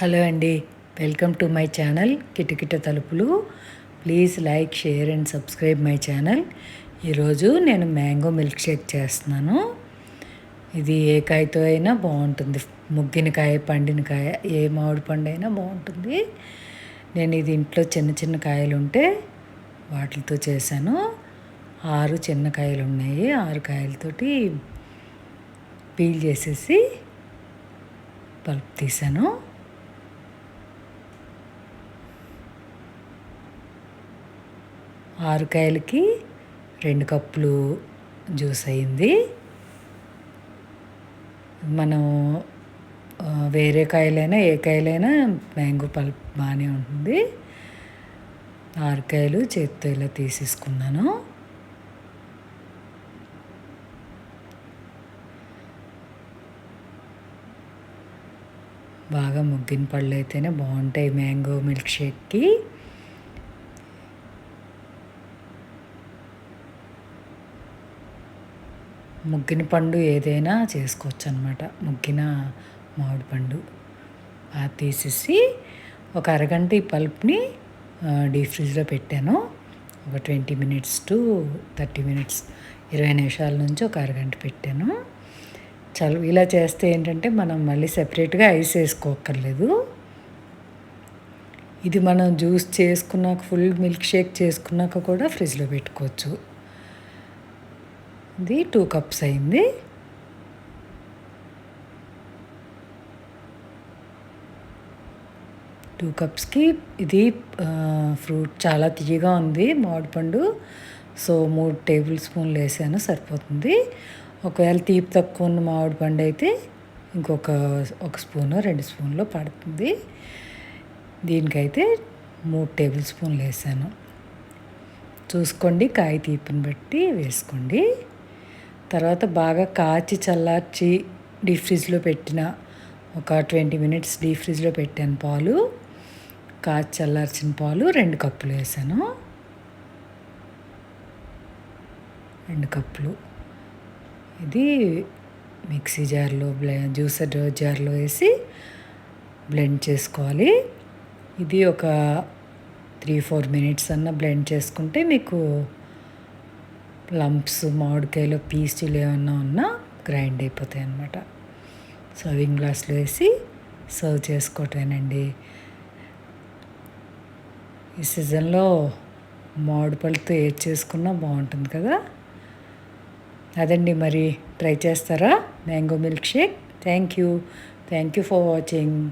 Hello అండి. Welcome to my channel కిటకిట తలుపులు. Please like share and subscribe my channel. ఈరోజు నేను మ్యాంగో మిల్క్ షేక్ చేస్తున్నాను. ఇది ఏ కాయతో అయినా బాగుంటుంది. ముగ్గిన కాయ పండిన కాయ ఏ మామిడి పండు అయినా బాగుంటుంది. నేను ఇది ఇంట్లో చిన్న చిన్న కాయలు ఉంటే వాటితో చేశాను. ఆరు చిన్న కాయలు ఉన్నాయి. ఆరు కాయలతోటి పీల్ చేసేసి పల్ప్ తీసాను ఆరు కాయలకి రెండు కప్పులు జ్యూస్ అయింది. మనం వేరే కాయలైనా ఏ కాయలైనా మ్యాంగో పల్ప్ బాగానే ఉంటుంది. ఆరుకాయలు చేత్తో ఇలా తీసేసుకున్నాను. బాగా ముగ్గిన పళ్ళు అయితేనే బాగుంటాయి మ్యాంగో మిల్క్ షేక్కి. ముగ్గిన పండు ఏదైనా చేసుకోవచ్చు అనమాట ముగ్గిన మామిడి పండు. అది తీసేసి ఒక అరగంట ఈ పల్ప్ని డీప్ ఫ్రిడ్జ్లో పెట్టాను. ఒక twenty minutes to thirty minutes ఇరవై నిమిషాల నుంచి ఒక అరగంట పెట్టాను. చలు ఇలా చేస్తే ఏంటంటే మనం మళ్ళీ సెపరేట్గా ఐస్ వేసుకోక్కర్లేదు. ఇది మనం జ్యూస్ చేసుకున్నాక ఫుల్ మిల్క్ షేక్ చేసుకున్నాక కూడా ఫ్రిడ్జ్లో పెట్టుకోవచ్చు. ఇది టూ కప్స్ అయింది. టూ కప్స్కి ఇది ఫ్రూట్ చాలా తీయగా ఉంది మామిడిపండు సో మూడు టేబుల్ స్పూన్లు వేసాను సరిపోతుంది. ఒకవేళ తీపి తక్కువ ఉన్న మామిడిపండు అయితే ఇంకొక ఒక స్పూను రెండు స్పూన్లు పడుతుంది. దీనికైతే మూడు టేబుల్ స్పూన్లు వేసాను. చూసుకోండి కాయ తీపిని బట్టి వేసుకోండి. తర్వాత బాగా కాచి చల్లార్చి డీప్ ఫ్రిడ్జ్లో పెట్టిన ఒక ట్వంటీ మినిట్స్ డీప్ ఫ్రిడ్జ్లో పెట్టాను పాలు. కాచి చల్లార్చిన పాలు రెండు కప్పులు వేసాను. రెండు కప్పులు. ఇది మిక్సీ జార్లో బ్లె జ్యూసర్ జార్లో వేసి బ్లెండ్ చేసుకోవాలి. ఇది ఒక త్రీ ఫోర్ మినిట్స్ అన్న బ్లెండ్ చేసుకుంటే మీకు ప్లంప్స్ మామిడికాయలో పీస్టులు ఏమన్నా ఉన్నా గ్రైండ్ అయిపోతాయి అన్నమాట. సర్వింగ్ గ్లాస్లో వేసి సర్వ్ చేసుకోవటానండి ఈ సీజన్లో మామిడి పళ్ళతో ఏది చేసుకున్నా బాగుంటుంది కదా. అదండి మరి. ట్రై చేస్తారా? Mango milk shake? Thank you. Thank you for watching.